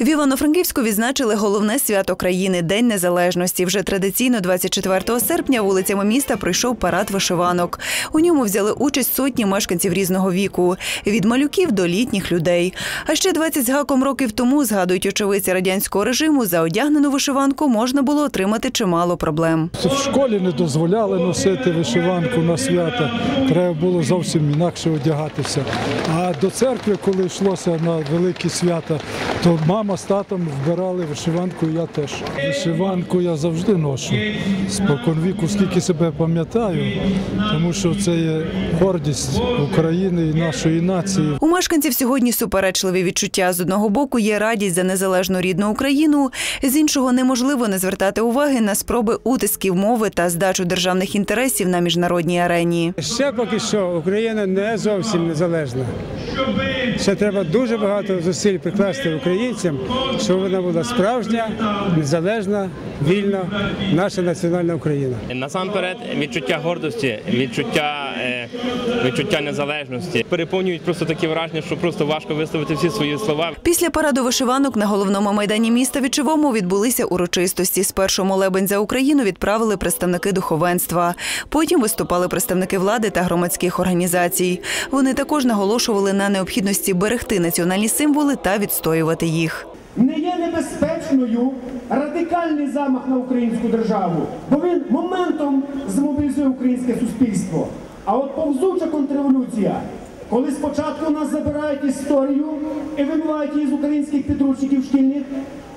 В Івано-Франківську відзначили головне свято країни День Незалежності. Вже традиційно 24 серпня вулицями міста пройшов парад вишиванок. У ньому взяли участь сотні мешканців різного віку від малюків до літніх людей. А ще 20 з гаком років тому згадують очевидці радянського режиму. За одягнену вишиванку можна було отримати чимало проблем. В школі не дозволяли носити вишиванку на свята. Треба було зовсім інакше одягатися. А до церкви, коли йшлося на великі свята, то мама з татом вбирали вишиванку, і я теж. Вишиванку я завжди ношу. Спокон віку, скільки себе пам'ятаю, тому що це є гордість України і нашої нації. У мешканців сьогодні суперечливі відчуття. З одного боку є радість за незалежну рідну Україну, з іншого неможливо не звертати уваги на спроби утисків мови та здачу державних інтересів на міжнародній арені. Ще поки що Україна не зовсім незалежна. Ще треба дуже багато зусиль прикласти українцям, щоб вона була справжня, незалежна, вільна, наша національна Україна. Насамперед, відчуття гордості, відчуття, е, відчуття незалежності переповнюють просто такі враження, що просто важко висловити всі свої слова. Після параду вишиванок на головному майдані міста Вічевому відбулися урочистості. Спершу молебень за Україну відправили представники духовенства. Потім виступали представники влади та громадських організацій. Вони також наголошували на необхідності берегти національні символи та відстоювати їх. не є небезпечною радикальний замах на українську державу, бо він моментом змобілізує українське суспільство. А от повзуча контрреволюція, коли спочатку нас забирають історію і вибивають її з українських підручників шкільних,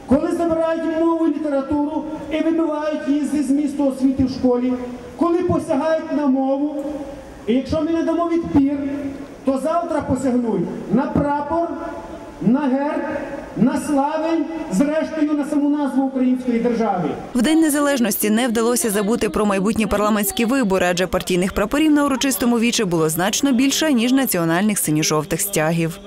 коли забирають мову і літературу і вибивають її зі змісту освіти в школі, коли посягають на мову, і якщо ми не дамо відпір, то завтра посягнуть на прапор, на герб, на славень, зрештою на саму назву української держави. В День Незалежності не вдалося забути про майбутні парламентські вибори, адже партійних прапорів на урочистому вічі було значно більше ніж національних синьо-жовтих стягів.